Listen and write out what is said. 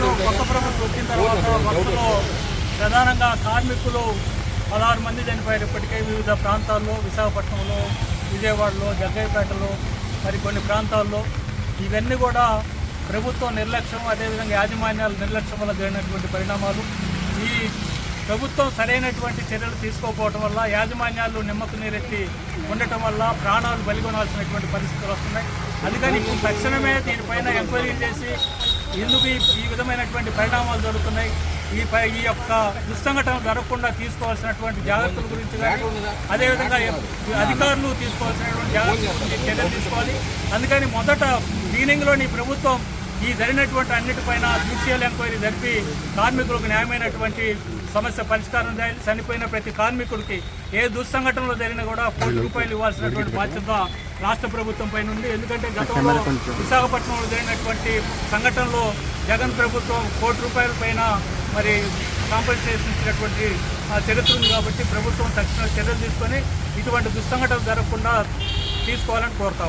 ప్రభుత్వం కొత్త ప్రభుత్వం వచ్చిన తర్వాత బస్సులో ప్రధానంగా కార్మికులు పదహారు మంది చనిపోయారు. ఇప్పటికే వివిధ ప్రాంతాల్లో విశాఖపట్నంలో విజయవాడలో జగ్గయ్యపేటలో మరి కొన్ని ప్రాంతాల్లో ఇవన్నీ కూడా ప్రభుత్వం నిర్లక్ష్యం అదేవిధంగా యాజమాన్యాల నిర్లక్ష్యం వల్ల జరిగినటువంటి పరిణామాలు. ఈ ప్రభుత్వం సరైనటువంటి చర్యలు తీసుకోకపోవడం వల్ల యాజమాన్యాలు నిమ్మకు నీరెత్తి ఉండటం వల్ల ప్రాణాలు బలిగొనాల్సినటువంటి పరిస్థితులు వస్తున్నాయి. అందుకని ఇప్పుడు తక్షణమే దీనిపైన ఎంక్వైరీ చేసి ఎందుకు ఈ విధమైనటువంటి పరిణామాలు జరుగుతున్నాయి? ఈ పై ఈ యొక్క దుస్సంఘటనలు జరగకుండా తీసుకోవాల్సినటువంటి జాగ్రత్తల గురించి కానీ అదేవిధంగా అధికారులు తీసుకోవాల్సినటువంటి జాగ్రత్తల గురించి చర్యలు తీసుకోవాలి. అందుకని మొదట బిగినింగ్లోని ప్రభుత్వం ఈ జరిగినటువంటి అన్నిటిపైన జ్యుడిషియల్ ఎంక్వైరీ జరిపి కార్మికులకు న్యాయమైనటువంటి సమస్య పరిష్కారం చేయాలి. చనిపోయిన ప్రతి కార్మికుడికి ఏ దుస్సంఘటనలో జరిగినా కూడా కోటి రూపాయలు ఇవ్వాల్సినటువంటి బాధ్యత రాష్ట్ర ప్రభుత్వం పైన ఉంది ఎందుకంటే గతంలో విశాఖపట్నంలో జరిగినటువంటి సంఘటనలో జగన్ ప్రభుత్వం కోటి రూపాయల పైన మరి కాంపన్సేషన్ ఇచ్చినటువంటి ఆ చరిత్ర ఉంది కాబట్టి ప్రభుత్వం తక్షణ చర్యలు తీసుకొని ఇటువంటి దుస్సంఘటనలు జరగకుండా తీసుకోవాలని కోరుతా